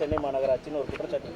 சென்னை மாநகராட்சின்னு ஒரு குற்றச்சாட்டு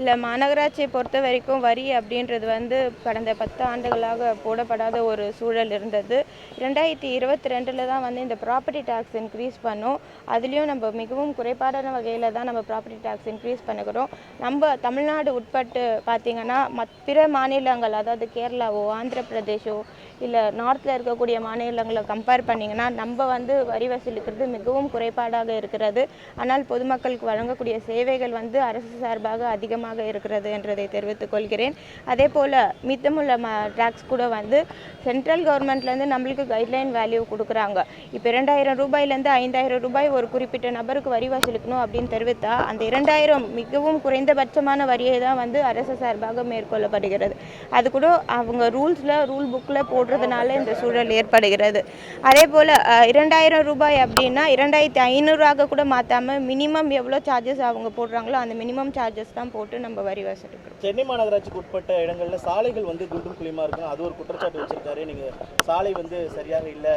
இல்லை மாநகராட்சியை பொறுத்த வரைக்கும் வரி அப்படின்றது வந்து கடந்த பத்து ஆண்டுகளாக போடப்படாத ஒரு சூழல் இருந்தது. ரெண்டாயிரத்தி இருபத்தி ரெண்டில் தான் வந்து இந்த ப்ராப்பர்ட்டி டேக்ஸ் இன்க்ரீஸ் பண்ணோம். அதுலேயும் நம்ம மிகவும் குறைபாடான வகையில் தான் நம்ம ப்ராப்பர்ட்டி டேக்ஸ் இன்க்ரீஸ் பண்ணுகிறோம். நம்ம தமிழ்நாடு உட்பட்டு பார்த்திங்கன்னா மத் பிற மாநிலங்கள் அதாவது கேரளாவோ ஆந்திர பிரதேஷோ இல்லை நார்த்தில் இருக்கக்கூடிய மாநிலங்களை கம்பேர் பண்ணிங்கன்னா நம்ம வந்து வரி வசூலிக்கிறது மிகவும் குறைபாடாக இருக்கிறது. ஆனால் பொதுமக்களுக்கு வழங்கக்கூடிய சேவைகள் வந்து அரசு சார்பாக அதிகமாக இருக்கிறது என்றதை தெரிவித்துக் கொள்கிறேன். அதே போல் மித்தமுள்ள ம டேக்ஸ் கூட வந்து சென்ட்ரல் கவர்மெண்ட்லேருந்து நம்மளுக்கு கைட்லைன் வேல்யூ கொடுக்குறாங்க. இப்போ இரண்டாயிரம் ரூபாயிலேருந்து ஐந்தாயிரம் ரூபாய் ஒரு குறிப்பிட்ட நபருக்கு வரி வசூலிக்கணும் அப்படின்னு தெரிவித்தா அந்த இரண்டாயிரம் மிகவும் குறைந்தபட்சமான வரியை தான் வந்து அரசு சார்பாக மேற்கொள்ளப்படுகிறது. அது கூட அவங்க ரூல்ஸில் ரூல் புக்கில் போடுறதுனால இந்த சூழல் ஏற்படுகிறது. அதே போல் இரண்டாயிரம் ரூபாய் அப்படின்னா இரண்டாயிரத்தி ஐநூறுவாக கூட மாற்றாமல் மினிமம் எவ்வளோ சார்ஜஸ் அவங்க போடுறாங்களோ அந்த மினிமம் சார்ஜஸ் தான் போட்டு நம்ம வரி வசூலிக்கிறோம். சென்னை மாநகராட்சிக்கு உட்பட்ட இடங்கள்ல சாலைகள் வந்து குண்டும் குழியுமா இருக்கும்? அது ஒரு குற்றச்சாட்டு வச்சிருக்காரு. நீங்க சாலை வந்து சரியாக இல்லை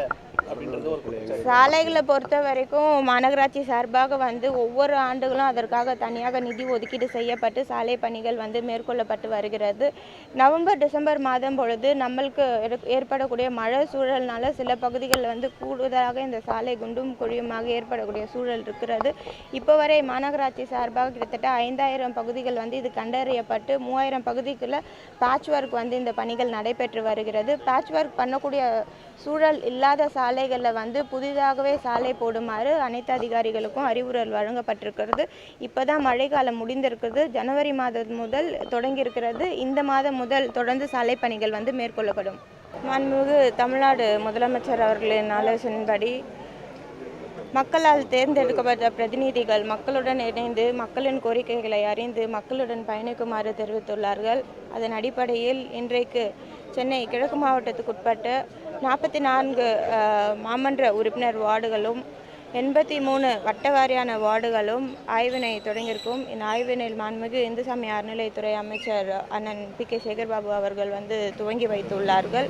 அப்படின்றது ஒரு சாலைகளை பொறுத்த வரைக்கும் மாநகராட்சி சார்பாக வந்து ஒவ்வொரு ஆண்டுகளும் அதற்காக தனியாக நிதி ஒதுக்கீடு செய்யப்பட்டு சாலை பணிகள் வந்து மேற்கொள்ளப்பட்டு வருகிறது. நவம்பர் டிசம்பர் மாதம் பொழுது நம்மளுக்கு ஏற்- ஏற்படக்கூடிய மழை சூழல்னால சில பகுதிகளில் வந்து கூடுதலாக இந்த சாலை குண்டும் குழியுமாக ஏற்படக்கூடிய சூழல் இருக்கிறது. இப்போ வரை மாநகராட்சி சார்பாக கிட்டத்தட்ட ஐந்தாயிரம் பகுதிகள் வந்து இது கண்டறியப்பட்டு மூவாயிரம் பகுதிக்குள்ள பேட்ச் ஒர்க் வந்து இந்த பணிகள் நடைபெற்று வருகிறது. பேட்ச் ஒர்க் பண்ணக்கூடிய சூழல் இல்லாத சாலைகளில் வந்து புதிதாகவே சாலை போடுமாறு அனைத்து அதிகாரிகளுக்கும் அறிவுரல் வழங்கப்பட்டிருக்கிறது. இப்போ தான் மழைக்காலம் முடிந்திருக்கிறது ஜனவரி மாதம் முதல் தொடங்கியிருக்கிறது. இந்த மாதம் முதல் தொடர்ந்து சாலை பணிகள் வந்து மேற்கொள்ளப்படும். மாண்புமிகு தமிழ்நாடு முதலமைச்சர் அவர்களின் ஆலோசனைப்படி மக்களால் தேர்ந்தெடுக்கப்பட்ட பிரதிநிதிகள் மக்களுடன் இணைந்து மக்களின் கோரிக்கைகளை அறிந்து மக்களுடன் பயணிக்குமாறு தெரிவித்துள்ளார்கள். அதன் அடிப்படையில் இன்றைக்கு சென்னை கிழக்கு மாவட்டத்துக்குட்பட்ட நாற்பத்தி நான்கு மாமன்ற உறுப்பினர் வார்டுகளும் எண்பத்தி மூணு வட்டவாரியான வார்டுகளும் ஆய்வினை தொடங்கியிருக்கும். இந்த ஆய்வினில் மாண்புமிகு இந்துசாமி அறநிலைத்துறை அமைச்சர் அண்ணன் பி கே சேகர்பாபு அவர்கள் வந்து துவங்கி வைத்துள்ளார்கள்.